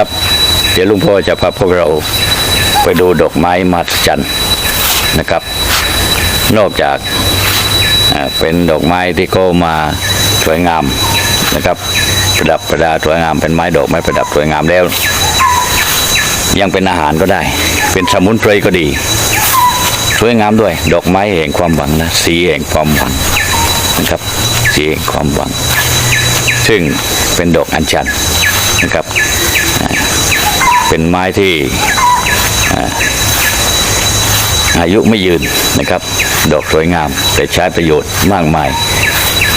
นะครับ เดี๋ยวลุงพ่อจะพาพวกเราไปดูดอกไม้มหัศจรรย์นะครับ นอกจากเป็นดอกไม้ที่ก็มาสวยงามนะครับ ประดับประดาสวยงามเป็นไม้ดอกไม้ประดับสวยงามแล้ว ยังเป็นอาหารก็ได้ เป็นสมุนไพรก็ดี สวยงามด้วย ดอกไม้แห่งความหวังนะสีแห่งความหวังนะครับสีแห่งความหวัง ซึ่งเป็นดอกอัญชันนะครับ เป็นไม้ที่อายุไม่ยืนนะครับ ดอกสวยงาม แต่ใช้ประโยชน์มากมาย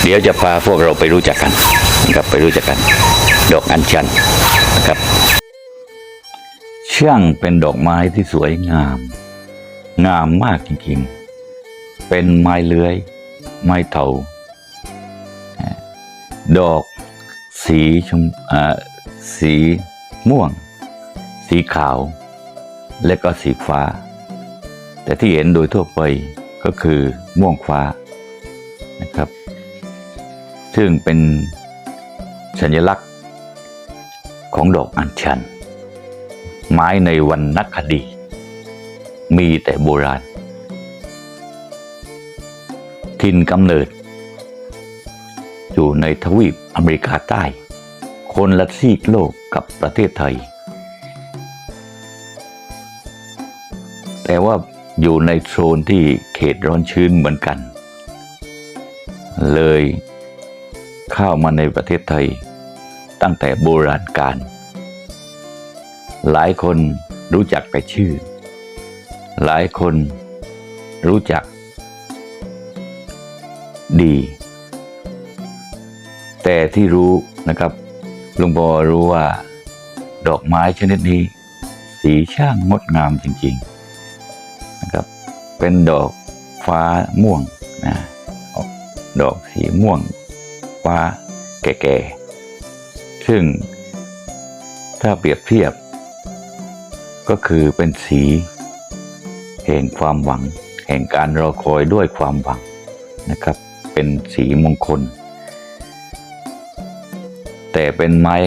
เดี๋ยวจะพาพวกเราไปรู้จักกันนะครับไปรู้จักกัน ดอกอัญชันนะครับ เช่างเป็นดอกไม้ที่สวยงาม งามมากจริงๆ เป็นไม้เลื้อย ไม้เถาอ่าดอกสีชมอ่าสีม่วง สีขาว และก็สีฟ้า แต่ที่เห็นโดยทั่วไปก็คือม่วงฟ้านะครับ ซึ่งเป็นสัญลักษณ์ของดอกอัญชัน ไม้ในวรรณคดี มีแต่โบราณถิ่นกำเนิด อยู่ในทวีปอเมริกาใต้ คนละซีกโลกกับประเทศไทย แต่ว่าอยู่ในโซนที่เขตร้อนชื้นเหมือนกัน เลยเข้ามาในประเทศไทย ตั้งแต่โบราณกาลหลายคนรู้จักแต่ชื่อ หลายคนรู้จัก ดี แต่ที่รู้นะครับลุงบอรู้ว่า ดอกไม้ชนิดนี้ สีช่างงดงามจริง ๆ นะครับเป็นดอกฟ้าม่วงนะดอกสีม่วงฟ้าแก่ๆซึ่งถ้าเปรียบเทียบ ก็คือเป็นสีแห่งความหวัง แห่งการรอคอยด้วยความหวังนะครับ เป็นสีมงคล แต่เป็นไม้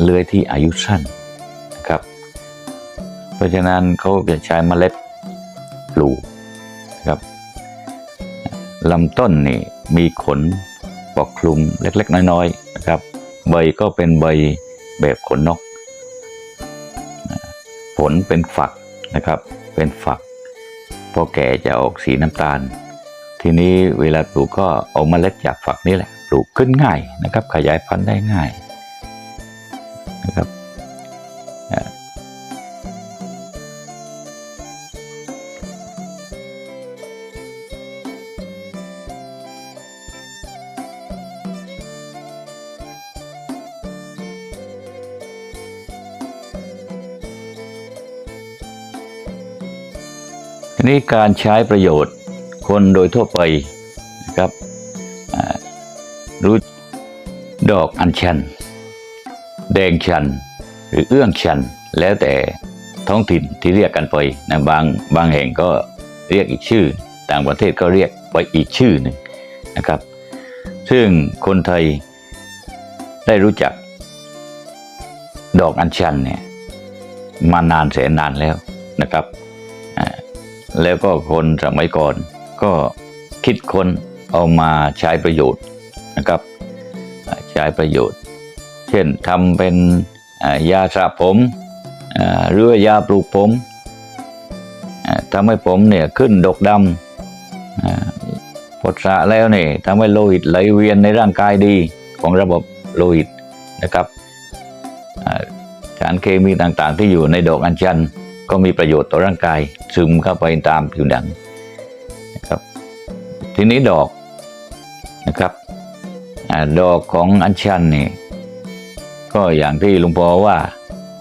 เลื้อยที่อายุสั้นนะครับ เพราะฉะนั้นเขาจะใช้เมล็ด ปลูกนะครับลำต้นนี่มีขนปกคลุมเล็กๆ น้อยๆนะครับ ใบก็เป็นใบแบบขนนก ผลเป็นฝักนะครับ เป็นฝัก พอแก่จะออกสีน้ำตาล ทีนี้เวลาปลูกก็เอาเมล็ดจากฝักนี่แหละ ปลูกขึ้นง่ายนะครับ ขยายพันธุ์ได้ง่ายนะครับ ทีนี้การใช้ประโยชน์คนโดยทั่วไปนะครับรู้ดอกอัญชัน แดงชัน หรือเอื้องชัน แล้วแต่ท้องถิ่นที่เรียกกันไปนะบางบางแห่งก็เรียกอีกชื่อ ต่างประเทศก็เรียกไปอีกชื่อหนึ่งนะครับ ซึ่งคนไทยได้รู้จักดอกอัญชันเนี่ยมานานแสนนานแล้วนะครับ แล้วก็คนสมัยก่อนก็คิดค้นเอามาใช้ประโยชน์นะครับ ใช้ประโยชน์ เช่นทำเป็นยาสระผมหรือยาปลูกผมอ่าทำให้ผมเนี่ยขึ้นดกดำอ่าพอสระแล้วเนี่ยทำให้โลหิตไหลเวียนในร่างกายดีของระบบโลหิตนะครับสารเคมีต่างๆที่อยู่ในดอกอัญชัน ก็มีประโยชน์ต่อร่างกาย ซึมเข้าไปตามผิวหนังนะครับ ทีนี้ดอกนะครับอดอกของอัญชันนี่ก็อย่างที่หลุงพ่อว่า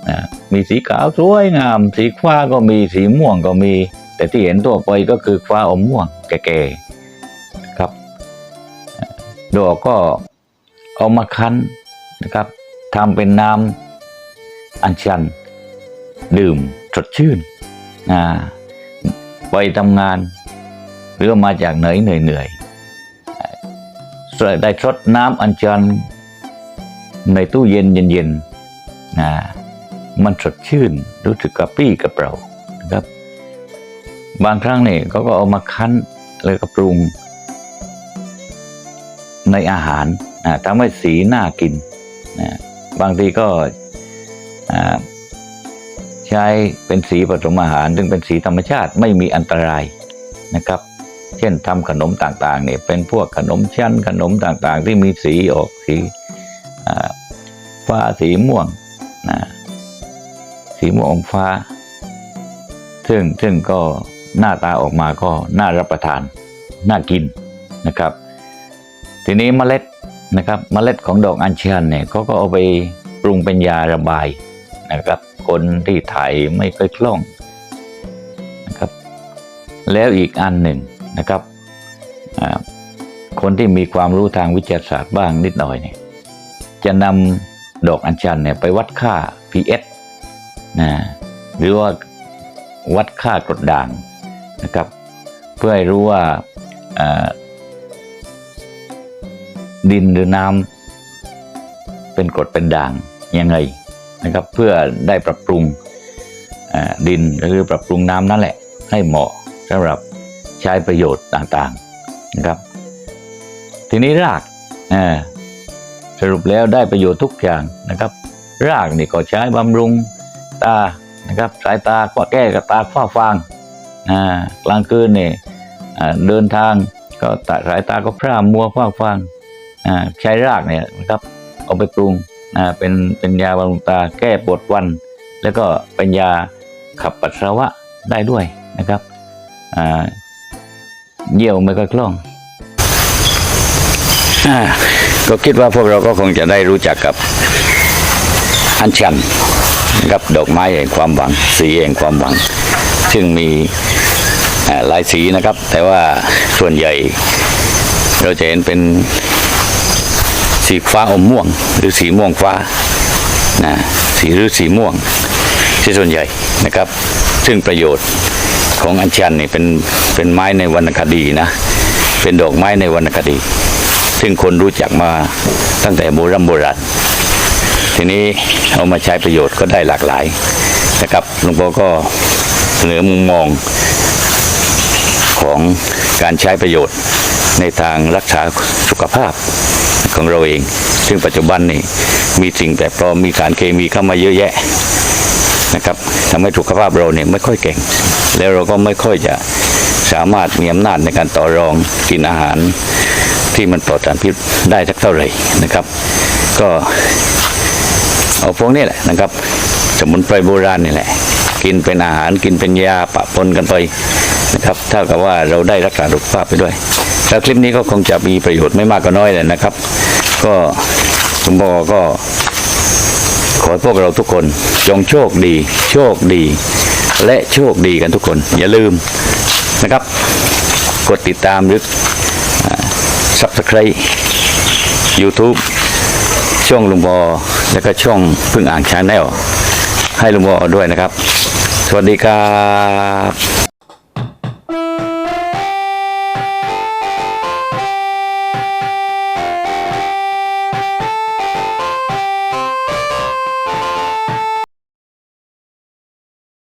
นะมีสีขาวสวยงาม สีฟ้าก็มีสีม่วงก็มี แต่ที่เห็นทั่วไปก็คือฟ้าอมม่วงแก่ๆครับ ดอกก็เอามาคั้นนะครับทำเป็นน้ำอัญชันดื่ม ดชื่นนะไปทำงาน หรือมาจากไหนเหนื่อยๆได้ทดน้ำอัญชันในตู้เย็นเย็นๆนะมันสดชื่นรู้สึกกระปี้กระเปร่านะครับ บางครั้งเนี่ยเขาก็เอามาคั้นแล้วก็ปรุง ในอาหารทำให้สีน่ากินนะบางทีก็ ใช้เป็นสีผสมอาหาร ซึ่งเป็นสีธรรมชาติไม่มีอันตรายนะครับ เช่นทำขนมต่างๆเนี่ยเป็นพวกขนมชั้นขนมต่างๆ ที่มีสีออกสีฟ้าสีม่วงนะสีม่วงฟ้า ซึ่งซึ่งก็หน้าตาออกมาก็น่ารับประทาน น่ากินนะครับ ทีนี้เมล็ดนะครับเมล็ดของดอกอัญชันเนี่ยเขาก็เอาไปปรุงเป็นยาระบาย นะครับ คนที่ถ่ายไม่ค่อยคล่องนะครับ แล้วอีกอันหนึ่งนะครับคนที่มีความรู้ทางวิทยาศาสตร์บ้างนิดหน่อยเนี่ยจะนำดอกอัญชันเนี่ยไปวัดค่า pH นะหรือว่าวัดค่ากรดด่างนะครับ เพื่อให้รู้ว่าดินหรือน้ำเป็นกรดเป็นด่างยังไง นะครับ เพื่อได้ปรับปรุงดินหรือปรับปรุงน้ำนั่นแหละ ให้เหมาะสำหรับใช้ประโยชน์ต่างๆนะครับ ทีนี้รากสรุปแล้วได้ประโยชน์ทุกอย่างนะครับ รากนี่ก็ใช้บำรุงตานะครับสายตาก็แก้กับตาฝ้าฟางอ่ากลางคืนเนี่ยเดินทางก็สายตาก็พร่ามัวฝ้าฟางอ่าใช้รากเนี่ยนะครับเอาไปปรุง อ่าเป็นเป็นยาบำรุงตาแก้ปวดวัน แล้วก็เป็นยาขับปัสสาวะได้ด้วยนะครับเยี่ยวไม่ก็คล่องอก็คิดว่าพวกเราก็คงจะได้รู้จักกับอัญชันนะครับดอกไม้แห่งความหวัง สีแห่งความหวัง ซึ่งมีหลายสีนะครับ แต่ว่าส่วนใหญ่เราจะเห็นเป็น สีฟ้าอมม่วง หรือสีม่วงฟ้านะสีหรือสีม่วงที่ส่วนใหญ่นะครับ ซึ่งประโยชน์ของอัญชันนี่เป็นเป็นไม้ในวรรณคดีนะ เป็นดอกไม้ในวรรณคดี ซึ่งคนรู้จักมาตั้งแต่โบราณโบราณทีนี้เอามาใช้ประโยชน์ก็ได้หลากหลายนะครับหลวงพ่อก็เสนอมุมมองของการใช้ประโยชน์ในทางรักษาสุขภาพ ของเราเอง ซึ่งปัจจุบันนี่มีสิ่งแปลกปลอมมีสารเคมีเข้ามาเยอะแยะนะครับทำให้สุขภาพเราเนี่ยไม่ค่อยเก่ง แล้วเราก็ไม่ค่อยจะสามารถมีอำนาจในการต่อรองกินอาหารที่มันปลอดสารพิษได้สักเท่าไหร่นะครับ ก็เอาพวกนี้แหละนะครับ สมุนไพรโบราณนี่แหละ กินเป็นอาหารกินเป็นยาปะปนกันไปนะครับเท่ากับว่าเราได้รักษาสุขภาพไปด้วย แล้วคลิปนี้ก็คงจะมีประโยชน์ไม่มากก็น้อยเลยนะครับ ก็คุณพ่อก็ ขอให้พวกเราทุกคนจงโชคดี โชคดี และโชคดีกันทุกคน อย่าลืมนะครับ กดติดตามหรือ subscribe YouTube ช่องลุงบอแล้วก็ช่องพึ่งอ่างชาแนลให้ลุงบอด้วยนะครับ สวัสดีครับ